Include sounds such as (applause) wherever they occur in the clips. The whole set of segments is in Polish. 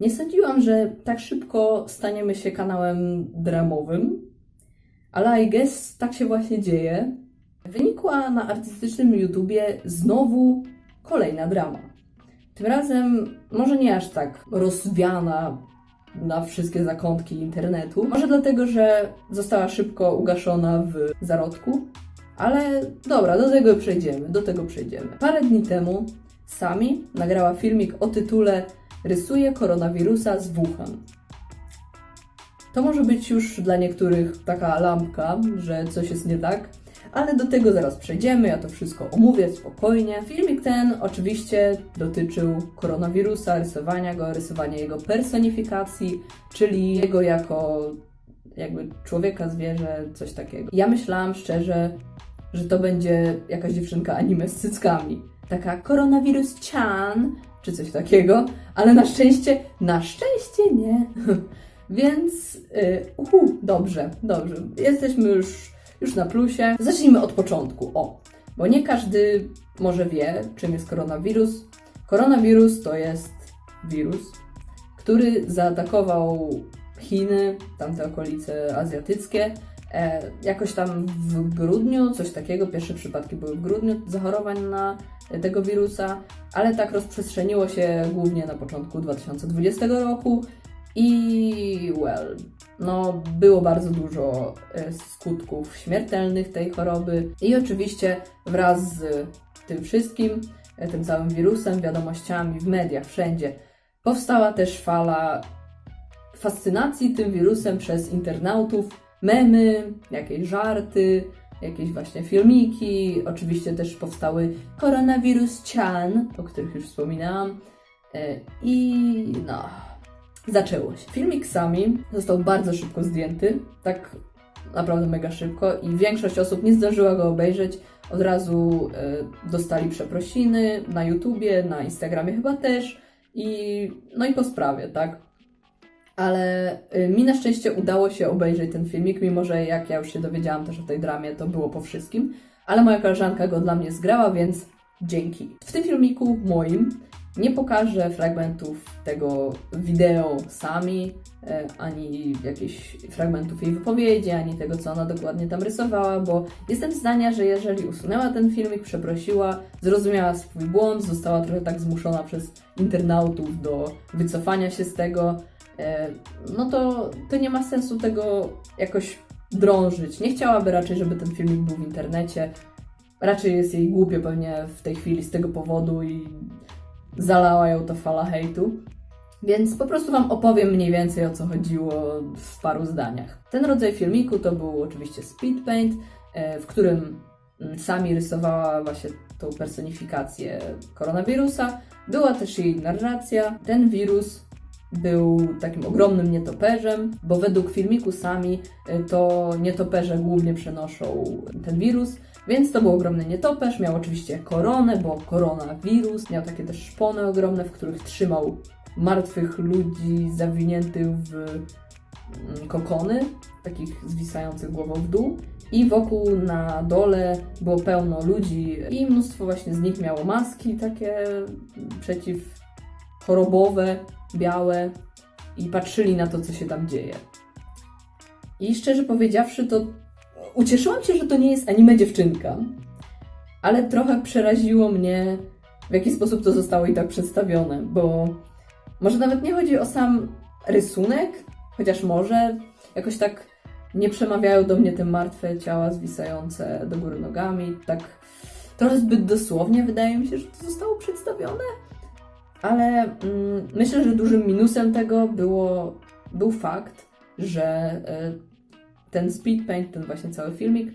Nie sądziłam, że tak szybko staniemy się kanałem dramowym, ale I guess tak się właśnie dzieje. Wynikła na artystycznym YouTubie znowu kolejna drama. Tym razem może nie aż tak rozwiana na wszystkie zakątki internetu. Może dlatego, że została szybko ugaszona w zarodku. Ale dobra, do tego przejdziemy, do tego przejdziemy. Parę dni temu Sami nagrała filmik o tytule Rysuje koronawirusa z Wuhan. To może być już dla niektórych taka lampka, że coś jest nie tak, ale do tego zaraz przejdziemy, ja to wszystko omówię spokojnie. Filmik ten oczywiście dotyczył koronawirusa, rysowania go, rysowania jego personifikacji, czyli jego jako jakby człowieka, zwierzę, coś takiego. Ja myślałam szczerze, że to będzie jakaś dziewczynka anime z cyckami. Taka koronawirus chan, czy coś takiego, ale na szczęście, na szczęście nie. (laughs) Więc, yy, uhu, dobrze, dobrze. Jesteśmy już, już na plusie. Zacznijmy od początku. O, bo nie każdy może wie, czym jest koronawirus. Koronawirus to jest wirus, który zaatakował Chiny, tamte okolice azjatyckie. E, jakoś tam w grudniu, coś takiego, pierwsze przypadki były w grudniu zachorowań na tego wirusa, ale tak rozprzestrzeniło się głównie na początku 2020 roku i well, no było bardzo dużo e, skutków śmiertelnych tej choroby i oczywiście wraz z tym wszystkim, e, tym całym wirusem, wiadomościami w mediach, wszędzie, powstała też fala fascynacji tym wirusem przez internautów, memy, jakieś żarty, jakieś właśnie filmiki. Oczywiście też powstały koronawirus Chan, o których już wspominałam. E, I no, zaczęło się. Filmik sami został bardzo szybko zdjęty, tak naprawdę mega szybko i większość osób nie zdążyła go obejrzeć. Od razu e, dostali przeprosiny na YouTubie, na Instagramie chyba też. I no i po sprawie, tak? Ale y, mi na szczęście udało się obejrzeć ten filmik, mimo że jak ja już się dowiedziałam też o tej dramie, to było po wszystkim. Ale moja koleżanka go dla mnie zgrała, więc dzięki. W tym filmiku moim nie pokażę fragmentów tego wideo sami, e, ani jakichś fragmentów jej wypowiedzi, ani tego, co ona dokładnie tam rysowała, bo jestem zdania, że jeżeli usunęła ten filmik, przeprosiła, zrozumiała swój błąd, została trochę tak zmuszona przez internautów do wycofania się z tego, no to, to nie ma sensu tego jakoś drążyć. Nie chciałaby raczej, żeby ten filmik był w internecie. Raczej jest jej głupio pewnie w tej chwili z tego powodu i zalała ją to fala hejtu. Więc po prostu Wam opowiem mniej więcej o co chodziło w paru zdaniach. Ten rodzaj filmiku to był oczywiście speed paint, e, w którym mm, sami rysowała właśnie tą personifikację koronawirusa. Była też jej narracja. Ten wirus był takim ogromnym nietoperzem, bo według filmiku sami y, to nietoperze głównie przenoszą ten wirus, więc to był ogromny nietoperz, miał oczywiście koronę, bo koronawirus, miał takie też szpony ogromne, w których trzymał martwych ludzi zawiniętych w mm, kokony, takich zwisających głową w dół. I wokół na dole było pełno ludzi i mnóstwo właśnie z nich miało maski takie przeciwchorobowe, białe i patrzyli na to, co się tam dzieje. I szczerze powiedziawszy, to ucieszyłam się, że to nie jest anime dziewczynka, ale trochę przeraziło mnie, w jaki sposób to zostało i tak przedstawione, bo może nawet nie chodzi o sam rysunek, chociaż może jakoś tak nie przemawiają do mnie te martwe ciała zwisające do góry nogami, tak trochę zbyt dosłownie wydaje mi się, że to zostało przedstawione ale mm, myślę, że dużym minusem tego było, był fakt, że y, ten speed paint, ten właśnie cały filmik,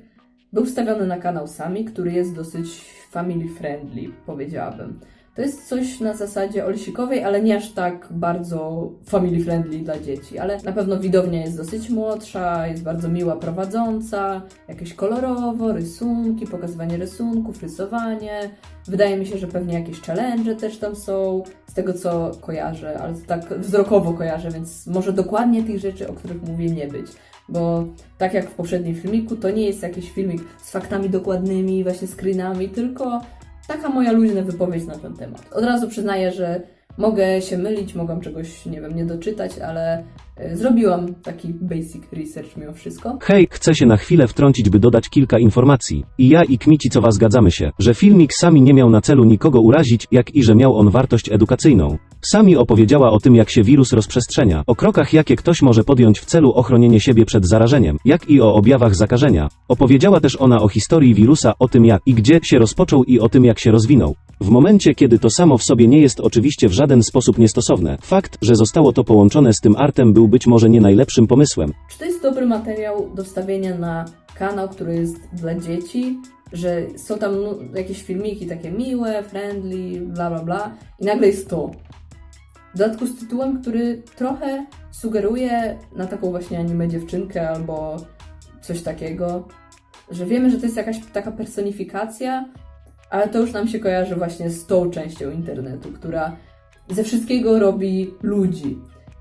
był wstawiony na kanał Sami, który jest dosyć family friendly, powiedziałabym. To jest coś na zasadzie olsikowej, ale nie aż tak bardzo family friendly dla dzieci, ale na pewno widownia jest dosyć młodsza, jest bardzo miła prowadząca, jakieś kolorowo, rysunki, pokazywanie rysunków, rysowanie. Wydaje mi się, że pewnie jakieś challenge też tam są, z tego co kojarzę, ale tak wzrokowo kojarzę, więc może dokładnie tych rzeczy, o których mówię, nie być bo tak jak w poprzednim filmiku, to nie jest jakiś filmik z faktami dokładnymi, właśnie screenami, tylko taka moja luźna wypowiedź na ten temat. Od razu przyznaję, że Mogę się mylić, mogłam czegoś, nie wiem, nie doczytać, ale y, zrobiłam taki basic research mimo wszystko. Hej, chcę się na chwilę wtrącić, by dodać kilka informacji. I ja i Kmicicowa zgadzamy się, że filmik sami nie miał na celu nikogo urazić, jak i że miał on wartość edukacyjną. Sami opowiedziała o tym, jak się wirus rozprzestrzenia, o krokach, jakie ktoś może podjąć w celu ochronienia siebie przed zarażeniem, jak i o objawach zakażenia. Opowiedziała też ona o historii wirusa, o tym jak i gdzie się rozpoczął i o tym, jak się rozwinął. W momencie, kiedy to samo w sobie nie jest oczywiście w żaden sposób niestosowne, fakt, że zostało to połączone z tym artem był być może nie najlepszym pomysłem. Czy to jest dobry materiał do wstawienia na kanał, który jest dla dzieci? Że są tam no, jakieś filmiki takie miłe, friendly, bla bla bla, i nagle jest to. W dodatku z tytułem, który trochę sugeruje na taką właśnie anime dziewczynkę albo coś takiego, że wiemy, że to jest jakaś taka personifikacja, ale to już nam się kojarzy właśnie z tą częścią internetu, która ze wszystkiego robi ludzi.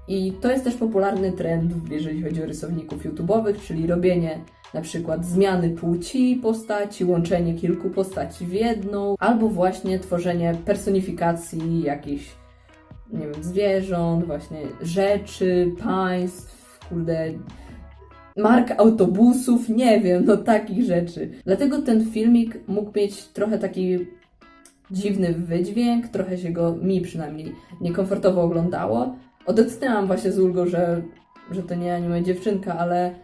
I to jest też popularny trend, jeżeli chodzi o rysowników YouTube'owych, czyli robienie na przykład zmiany płci postaci, łączenie kilku postaci w jedną, albo właśnie tworzenie personifikacji jakichś, nie wiem, zwierząt, właśnie rzeczy, państw, kurde, mark autobusów, nie wiem, no takich rzeczy. Dlatego ten filmik mógł mieć trochę taki dziwny wydźwięk, trochę się go, mi przynajmniej, niekomfortowo oglądało. Odetchnęłam właśnie z ulgą, że, że to nie anime dziewczynka, ale,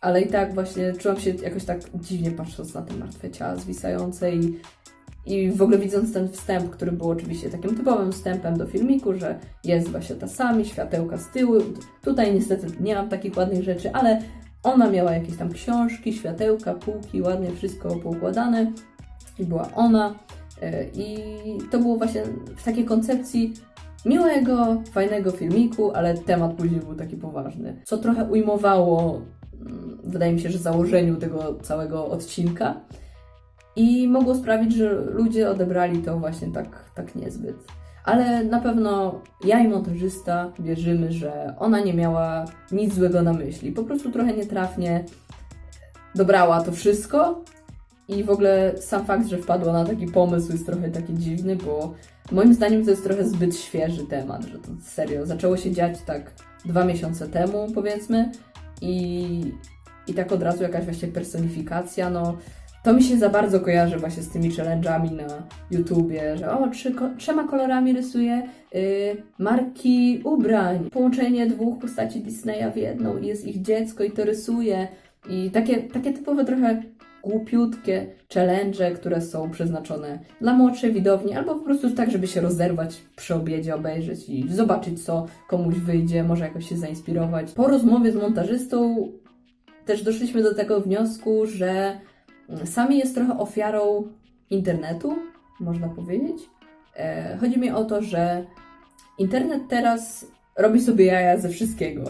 ale i tak właśnie czułam się jakoś tak dziwnie patrząc na te martwe ciała zwisające i, i w ogóle widząc ten wstęp, który był oczywiście takim typowym wstępem do filmiku, że jest właśnie ta sami, światełka z tyłu. Tutaj niestety nie mam takich ładnych rzeczy, ale ona miała jakieś tam książki, światełka, półki, ładnie wszystko poukładane i była ona. E, I to było właśnie w takiej koncepcji miłego, fajnego filmiku, ale temat później był taki poważny. Co trochę ujmowało, mm, wydaje mi się, że założeniu tego całego odcinka. I mogło sprawić, że ludzie odebrali to właśnie tak, tak niezbyt. Ale na pewno ja i montażysta wierzymy, że ona nie miała nic złego na myśli. Po prostu trochę nietrafnie dobrała to wszystko. I w ogóle sam fakt, że wpadła na taki pomysł jest trochę taki dziwny, bo moim zdaniem to jest trochę zbyt świeży temat, że to serio zaczęło się dziać tak dwa miesiące temu, powiedzmy, i, i tak od razu jakaś właśnie personifikacja, no to mi się za bardzo kojarzy właśnie z tymi challenge'ami na YouTubie, że o, trzy, ko- trzema kolorami rysuję yy, marki ubrań, połączenie dwóch postaci Disneya w jedną i jest ich dziecko i to rysuje i takie, takie typowe trochę głupiutkie challenge, które są przeznaczone dla młodszej widowni, albo po prostu tak, żeby się rozerwać przy obiedzie, obejrzeć i zobaczyć, co komuś wyjdzie, może jakoś się zainspirować. Po rozmowie z montażystą też doszliśmy do tego wniosku, że sami jest trochę ofiarą internetu, można powiedzieć. E, Chodzi mi o to, że internet teraz robi sobie jaja ze wszystkiego.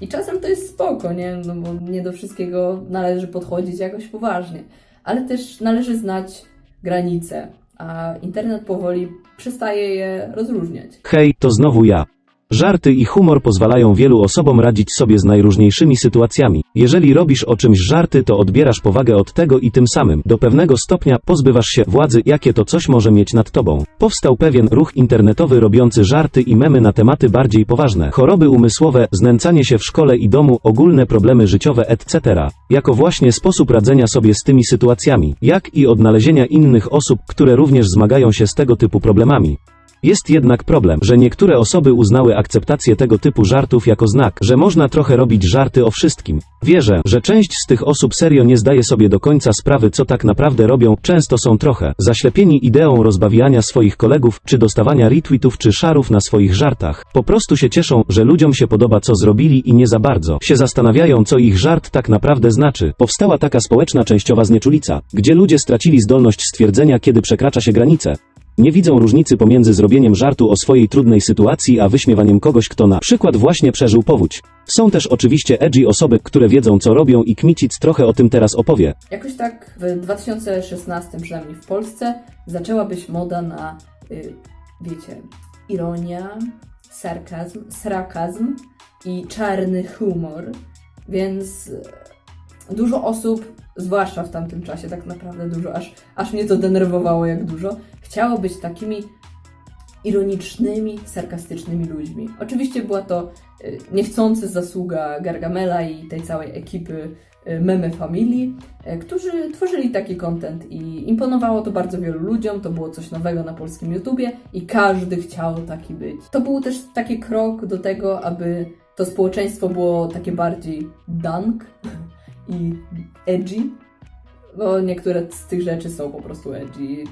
I czasem to jest spoko, nie? No bo nie do wszystkiego należy podchodzić jakoś poważnie. Ale też należy znać granice, a internet powoli przestaje je rozróżniać. Hej, to znowu ja. Żarty i humor pozwalają wielu osobom radzić sobie z najróżniejszymi sytuacjami. Jeżeli robisz o czymś żarty, to odbierasz powagę od tego i tym samym, do pewnego stopnia, pozbywasz się władzy, jakie to coś może mieć nad tobą. Powstał pewien ruch internetowy robiący żarty i memy na tematy bardziej poważne. Choroby umysłowe, znęcanie się w szkole i domu, ogólne problemy życiowe, etc. Jako właśnie sposób radzenia sobie z tymi sytuacjami, jak i odnalezienia innych osób, które również zmagają się z tego typu problemami. Jest jednak problem, że niektóre osoby uznały akceptację tego typu żartów jako znak, że można trochę robić żarty o wszystkim. Wierzę, że część z tych osób serio nie zdaje sobie do końca sprawy, co tak naprawdę robią, często są trochę zaślepieni ideą rozbawiania swoich kolegów, czy dostawania retweetów czy szarów na swoich żartach. Po prostu się cieszą, że ludziom się podoba co zrobili i nie za bardzo się zastanawiają, co ich żart tak naprawdę znaczy. Powstała taka społeczna częściowa znieczulica, gdzie ludzie stracili zdolność stwierdzenia, kiedy przekracza się granice. Nie widzą różnicy pomiędzy zrobieniem żartu o swojej trudnej sytuacji, a wyśmiewaniem kogoś, kto na przykład właśnie przeżył powódź. Są też oczywiście edgy osoby, które wiedzą co robią i Kmicic trochę o tym teraz opowie. Jakoś tak w 2016, przynajmniej w Polsce, zaczęła być moda na, y, wiecie, ironia, sarkazm, sarkazm i czarny humor. Więc dużo osób, zwłaszcza w tamtym czasie, tak naprawdę dużo, aż, aż mnie to denerwowało jak dużo, chciało być takimi ironicznymi, sarkastycznymi ludźmi. Oczywiście była to y, niechcący zasługa Gargamela i tej całej ekipy y, Meme Familii, y, którzy tworzyli taki content i imponowało to bardzo wielu ludziom, to było coś nowego na polskim YouTubie i każdy chciał taki być. To był też taki krok do tego, aby to społeczeństwo było takie bardziej dunk i edgy, bo niektóre z tych rzeczy są po prostu edgy.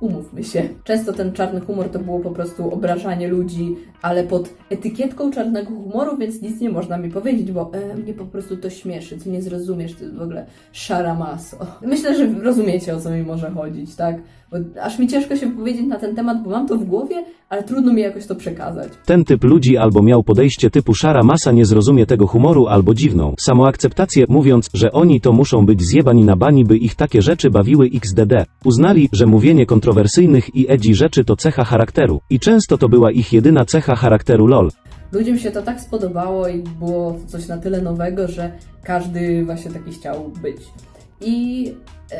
Umówmy się. Często ten czarny humor to było po prostu obrażanie ludzi, ale pod etykietką czarnego humoru, więc nic nie można mi powiedzieć, bo e, mnie po prostu to śmieszy, ty nie zrozumiesz, jest w ogóle szara maso. Myślę, że rozumiecie o co mi może chodzić, tak? Bo aż mi ciężko się wypowiedzieć na ten temat, bo mam to w głowie, ale trudno mi jakoś to przekazać. Ten typ ludzi albo miał podejście typu szara masa nie zrozumie tego humoru albo dziwną samoakceptację, mówiąc, że oni to muszą być zjebani na bani, by ich takie rzeczy bawiły xdd. Uznali, że mówienie kontrowersyjnych i edgy rzeczy to cecha charakteru. I często to była ich jedyna cecha charakteru lol. Ludziom się to tak spodobało i było to coś na tyle nowego, że każdy właśnie taki chciał być. I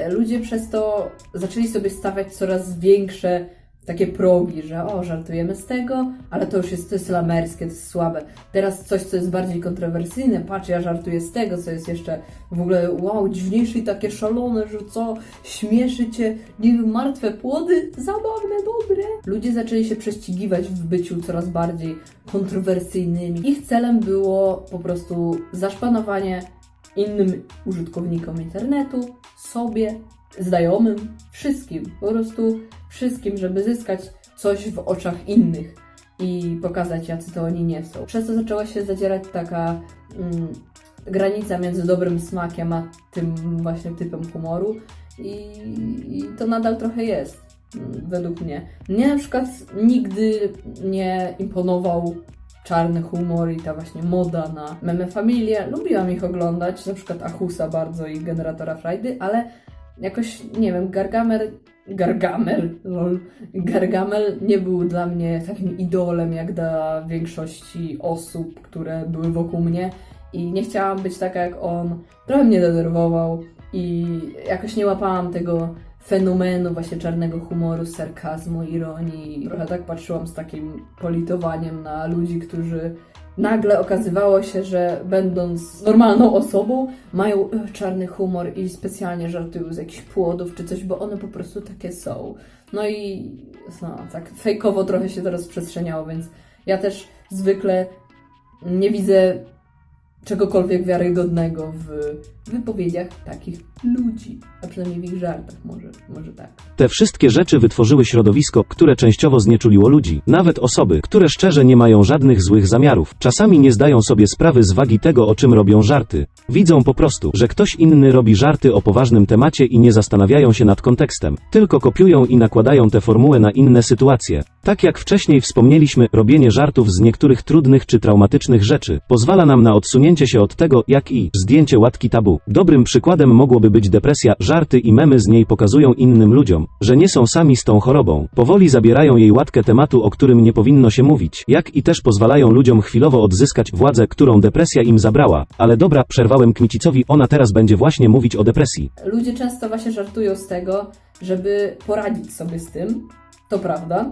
ludzie przez to zaczęli sobie stawiać coraz większe takie progi, że o, żartujemy z tego, ale to już jest, to jest lamerskie, to jest słabe. Teraz coś, co jest bardziej kontrowersyjne, patrz, ja żartuję z tego, co jest jeszcze w ogóle, wow, dziwniejsze i takie szalone, że co, śmieszy cię, wiem, martwe płody, zabawne, dobre. Ludzie zaczęli się prześcigiwać w byciu coraz bardziej kontrowersyjnymi. Ich celem było po prostu zaszpanowanie innym użytkownikom internetu, sobie, znajomym, wszystkim, po prostu wszystkim, żeby zyskać coś w oczach innych i pokazać, jacy to oni nie są. Przez to zaczęła się zadzierać taka mm, granica między dobrym smakiem a tym właśnie typem humoru i, i to nadal trochę jest, mm, według mnie. Mnie na przykład nigdy nie imponował czarny humor i ta właśnie moda na meme familię. Lubiłam ich oglądać, na przykład Achusa bardzo i Generatora Frajdy, ale jakoś, nie wiem, Gargamel, Gargamel, lol, Gargamel nie był dla mnie takim idolem jak dla większości osób, które były wokół mnie i nie chciałam być taka jak on. Trochę mnie denerwował i jakoś nie łapałam tego fenomenu właśnie czarnego humoru, sarkazmu, ironii. Trochę tak patrzyłam z takim politowaniem na ludzi, którzy nagle okazywało się, że będąc normalną osobą, mają e, czarny humor i specjalnie żartują z jakichś płodów czy coś, bo one po prostu takie są. No i no, tak fejkowo trochę się to rozprzestrzeniało, więc ja też zwykle nie widzę czegokolwiek wiarygodnego w wypowiedziach takich ludzi, a przynajmniej w ich żartach, może, może tak. Te wszystkie rzeczy wytworzyły środowisko, które częściowo znieczuliło ludzi, nawet osoby, które szczerze nie mają żadnych złych zamiarów, czasami nie zdają sobie sprawy z wagi tego, o czym robią żarty. Widzą po prostu, że ktoś inny robi żarty o poważnym temacie i nie zastanawiają się nad kontekstem, tylko kopiują i nakładają tę formułę na inne sytuacje. Tak jak wcześniej wspomnieliśmy, robienie żartów z niektórych trudnych czy traumatycznych rzeczy pozwala nam na odsunięcie się od tego, jak i zdjęcie łatki tabu. Dobrym przykładem mogłoby być depresja, żarty i memy z niej pokazują innym ludziom, że nie są sami z tą chorobą. Powoli zabierają jej łatkę tematu, o którym nie powinno się mówić, jak i też pozwalają ludziom chwilowo odzyskać władzę, którą depresja im zabrała. Ale dobra, przerwałem Kmicicowi, ona teraz będzie właśnie mówić o depresji. Ludzie często właśnie żartują z tego, żeby poradzić sobie z tym. To prawda.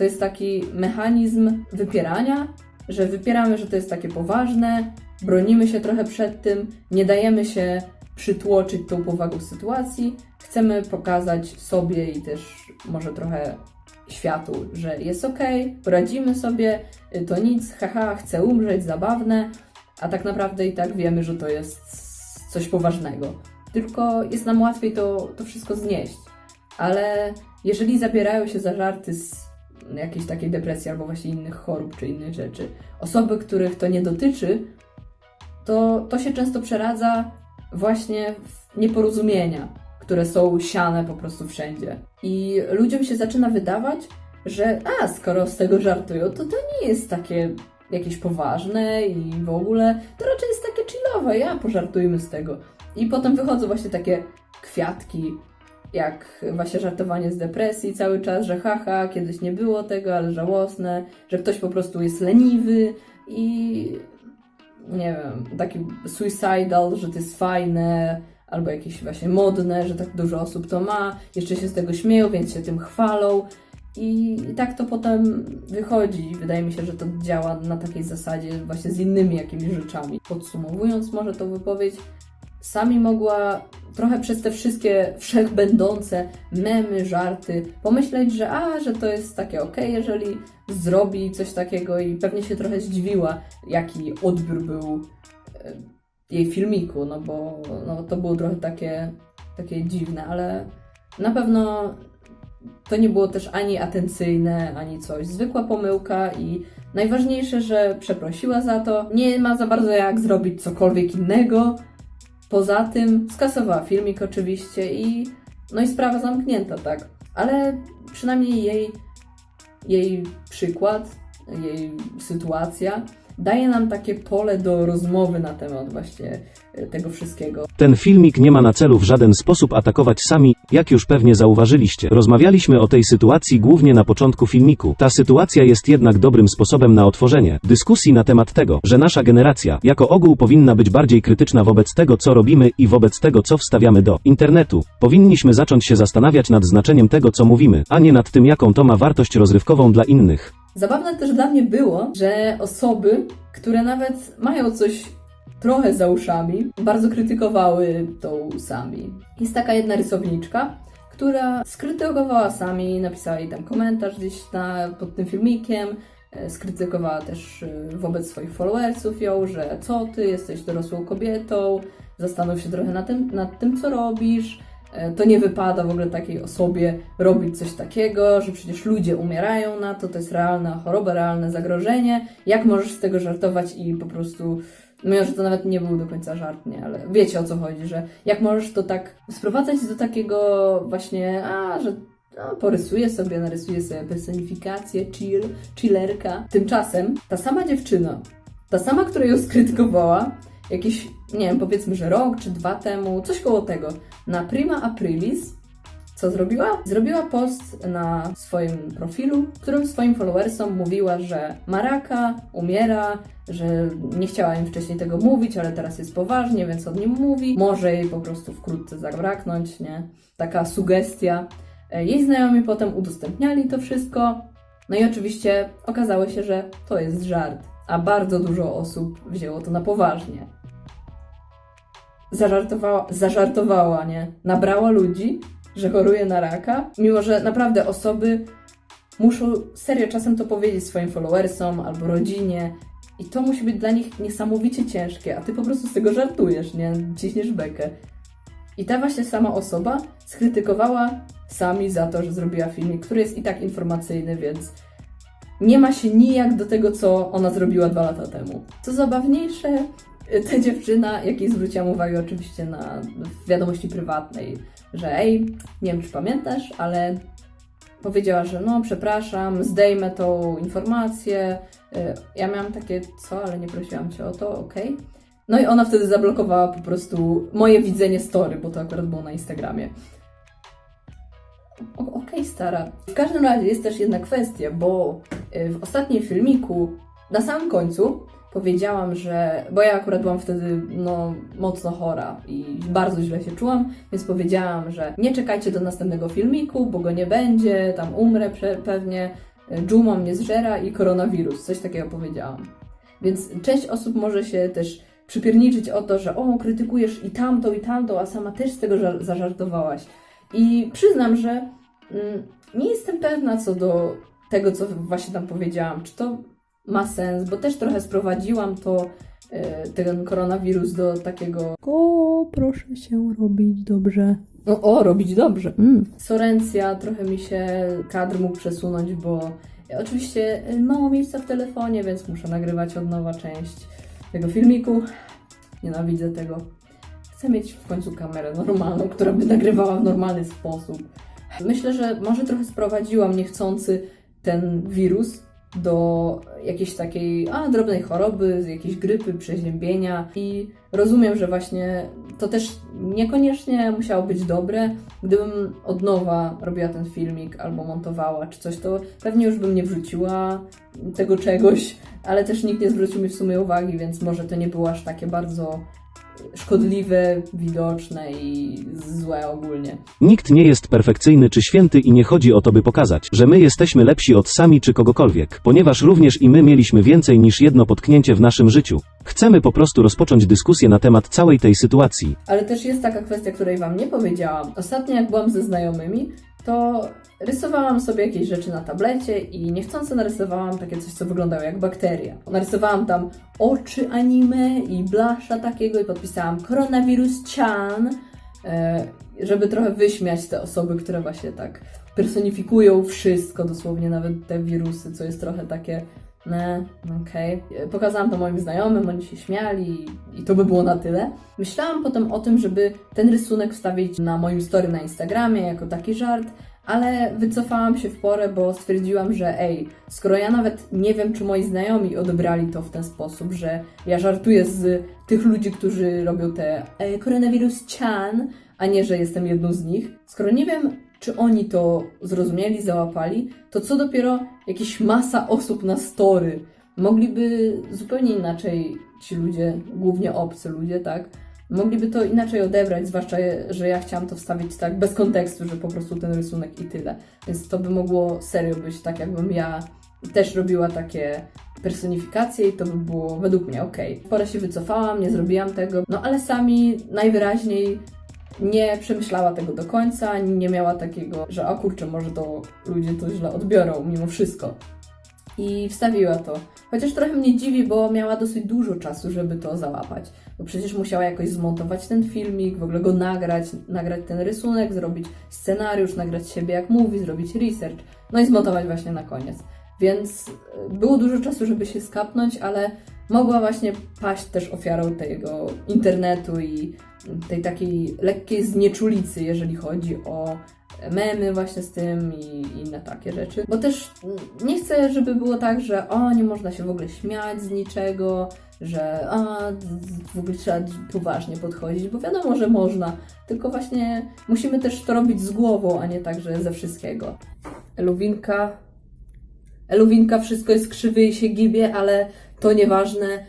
To jest taki mechanizm wypierania, że wypieramy, że to jest takie poważne, bronimy się trochę przed tym, nie dajemy się przytłoczyć tą powagą sytuacji. Chcemy pokazać sobie i też może trochę światu, że jest ok, poradzimy sobie, to nic, haha, chcę umrzeć, zabawne, a tak naprawdę i tak wiemy, że to jest coś poważnego. Tylko jest nam łatwiej to, to wszystko znieść. Ale jeżeli zabierają się za żarty z jakiejś takiej depresji albo właśnie innych chorób czy innych rzeczy, osoby, których to nie dotyczy, to to się często przeradza właśnie w nieporozumienia, które są siane po prostu wszędzie. I ludziom się zaczyna wydawać, że a, skoro z tego żartują, to to nie jest takie jakieś poważne i w ogóle, to raczej jest takie chillowe, ja pożartujmy z tego. I potem wychodzą właśnie takie kwiatki, jak właśnie żartowanie z depresji cały czas, że haha, kiedyś nie było tego, ale żałosne, że ktoś po prostu jest leniwy i nie wiem, taki suicidal, że to jest fajne, albo jakieś właśnie modne, że tak dużo osób to ma, jeszcze się z tego śmieją, więc się tym chwalą. I, tak to potem wychodzi. Wydaje mi się, że to działa na takiej zasadzie właśnie z innymi jakimiś rzeczami. Podsumowując może tą wypowiedź, sami mogła trochę przez te wszystkie wszechbędące memy, żarty pomyśleć, że a, że to jest takie okej, jeżeli zrobi coś takiego i pewnie się trochę zdziwiła, jaki odbiór był e, jej filmiku, no bo no, to było trochę takie, takie dziwne, ale na pewno to nie było też ani atencyjne, ani coś. Zwykła pomyłka i najważniejsze, że przeprosiła za to. Nie ma za bardzo jak zrobić cokolwiek innego. Poza tym skasowała filmik oczywiście i no i sprawa zamknięta, tak. Ale przynajmniej jej, jej przykład, jej sytuacja daje nam takie pole do rozmowy na temat właśnie e, tego wszystkiego. Ten filmik nie ma na celu w żaden sposób atakować sami, jak już pewnie zauważyliście. Rozmawialiśmy o tej sytuacji głównie na początku filmiku. Ta sytuacja jest jednak dobrym sposobem na otworzenie dyskusji na temat tego, że nasza generacja jako ogół powinna być bardziej krytyczna wobec tego, co robimy i wobec tego, co wstawiamy do internetu. Powinniśmy zacząć się zastanawiać nad znaczeniem tego, co mówimy, a nie nad tym, jaką to ma wartość rozrywkową dla innych. Zabawne też dla mnie było, że osoby, które nawet mają coś trochę za uszami, bardzo krytykowały tą sami. Jest taka jedna rysowniczka, która skrytykowała sami, napisała jej tam komentarz gdzieś na, pod tym filmikiem, e, skrytykowała też e, wobec swoich followersów ją, że co ty, jesteś dorosłą kobietą, zastanów się trochę nad tym, nad tym co robisz, to nie wypada w ogóle takiej osobie robić coś takiego, że przecież ludzie umierają na to, to jest realna choroba, realne zagrożenie. Jak możesz z tego żartować i po prostu, mimo że to nawet nie był do końca żart, nie, ale wiecie o co chodzi, że jak możesz to tak sprowadzać do takiego właśnie, a, że no, porysuję sobie, narysuję sobie personifikację, chill, chillerka. Tymczasem ta sama dziewczyna, ta sama, która ją skrytykowała, jakieś, nie wiem, powiedzmy, że rok czy dwa temu, coś koło tego, na Prima Aprilis, co zrobiła? Zrobiła post na swoim profilu, w którym swoim followersom mówiła, że ma raka, umiera, że nie chciała im wcześniej tego mówić, ale teraz jest poważnie, więc o nim mówi. Może jej po prostu wkrótce zabraknąć, nie? Taka sugestia. Jej znajomi potem udostępniali to wszystko. No i oczywiście okazało się, że to jest żart, a bardzo dużo osób wzięło to na poważnie zażartowała, zażartowała, nie? Nabrała ludzi, że choruje na raka, mimo że naprawdę osoby muszą serio czasem to powiedzieć swoim followersom albo rodzinie i to musi być dla nich niesamowicie ciężkie, a ty po prostu z tego żartujesz, nie? Ciśniesz bekę. I ta właśnie sama osoba skrytykowała sami za to, że zrobiła filmik, który jest i tak informacyjny, więc nie ma się nijak do tego, co ona zrobiła dwa lata temu. Co zabawniejsze, ta dziewczyna, jakiej zwróciłam uwagę oczywiście na wiadomości prywatnej, że ej, nie wiem czy pamiętasz, ale powiedziała, że no przepraszam, zdejmę tą informację. Y, Ja miałam takie, co, ale nie prosiłam cię o to, okej. No i ona wtedy zablokowała po prostu moje widzenie story, bo to akurat było na Instagramie. Okej, stara. W każdym razie jest też jedna kwestia, bo y, w ostatnim filmiku, na samym końcu, powiedziałam, że. Bo ja akurat byłam wtedy no, mocno chora i bardzo źle się czułam, więc powiedziałam, że nie czekajcie do następnego filmiku, bo go nie będzie, tam umrę pewnie, y, dżuma mnie zżera i koronawirus. Coś takiego powiedziałam. Więc część osób może się też przypierniczyć o to, że o, krytykujesz i tamtą, i tamtą, a sama też z tego żar- zażartowałaś. I przyznam, że mm, nie jestem pewna co do tego, co właśnie tam powiedziałam. Czy to ma sens, bo też trochę sprowadziłam to, e, ten koronawirus do takiego o, proszę się robić dobrze. O, o robić dobrze. Mm. Sorencja, trochę mi się kadr mógł przesunąć, bo oczywiście e, mało miejsca w telefonie, więc muszę nagrywać od nowa część tego filmiku. Nienawidzę tego. Chcę mieć w końcu kamerę normalną, która by nagrywała w normalny sposób. Myślę, że może trochę sprowadziłam niechcący ten wirus do jakiejś takiej a, drobnej choroby, jakiejś grypy, przeziębienia i rozumiem, że właśnie to też niekoniecznie musiało być dobre. Gdybym od nowa robiła ten filmik albo montowała czy coś, to pewnie już bym nie wrzuciła tego czegoś, ale też nikt nie zwrócił mi w sumie uwagi, więc może to nie było aż takie bardzo szkodliwe, widoczne i złe ogólnie. Nikt nie jest perfekcyjny czy święty i nie chodzi o to, by pokazać, że my jesteśmy lepsi od sami czy kogokolwiek, ponieważ również i my mieliśmy więcej niż jedno potknięcie w naszym życiu. Chcemy po prostu rozpocząć dyskusję na temat całej tej sytuacji. Ale też jest taka kwestia, której Wam nie powiedziałam. Ostatnio, jak byłam ze znajomymi, to rysowałam sobie jakieś rzeczy na tablecie i niechcący narysowałam takie coś, co wyglądało jak bakteria. Narysowałam tam oczy anime i blasza takiego i podpisałam koronawirus Chan, e, żeby trochę wyśmiać te osoby, które właśnie tak personifikują wszystko, dosłownie nawet te wirusy, co jest trochę takie ne, okej. Pokazałam to moim znajomym, oni się śmiali i to by było na tyle. Myślałam potem o tym, żeby ten rysunek wstawić na moim story na Instagramie jako taki żart, ale wycofałam się w porę, bo stwierdziłam, że ej, skoro ja nawet nie wiem, czy moi znajomi odebrali to w ten sposób, że ja żartuję z tych ludzi, którzy robią te e, koronawirus Chan, a nie, że jestem jedną z nich. Skoro nie wiem, czy oni to zrozumieli, załapali, to co dopiero jakaś masa osób na story. Mogliby zupełnie inaczej ci ludzie, głównie obcy ludzie, tak? Mogliby to inaczej odebrać, zwłaszcza, że ja chciałam to wstawić tak bez kontekstu, że po prostu ten rysunek i tyle. Więc to by mogło serio być tak, jakbym ja też robiła takie personifikacje i to by było według mnie ok. Porę się wycofałam, nie zrobiłam tego, no ale sami najwyraźniej nie przemyślała tego do końca, nie miała takiego, że o kurczę, może to ludzie to źle odbiorą mimo wszystko. I wstawiła to. Chociaż trochę mnie dziwi, bo miała dosyć dużo czasu, żeby to załapać. Bo przecież musiała jakoś zmontować ten filmik, w ogóle go nagrać, nagrać ten rysunek, zrobić scenariusz, nagrać siebie jak mówi, zrobić research, no i zmontować właśnie na koniec. Więc e, było dużo czasu, żeby się skapnąć, ale mogła właśnie paść też ofiarą tego internetu i tej takiej lekkiej znieczulicy, jeżeli chodzi o memy właśnie z tym i inne takie rzeczy. Bo też nie chcę, żeby było tak, że o, nie można się w ogóle śmiać z niczego, że a, w ogóle trzeba poważnie podchodzić, bo wiadomo, że można, tylko właśnie musimy też to robić z głową, a nie tak, że ze wszystkiego. Eluwinka, Eluwinka, wszystko jest krzywy i się gibie, ale to nieważne.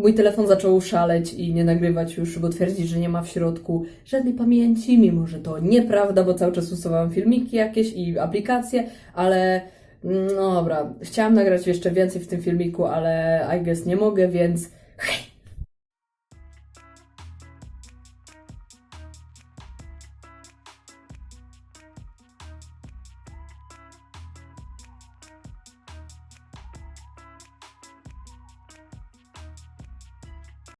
Mój telefon zaczął szaleć i nie nagrywać już, bo twierdzi, że nie ma w środku żadnej pamięci, mimo że to nieprawda, bo cały czas usuwałam filmiki jakieś i aplikacje, ale no dobra, chciałam nagrać jeszcze więcej w tym filmiku, ale I guess nie mogę, więc hej,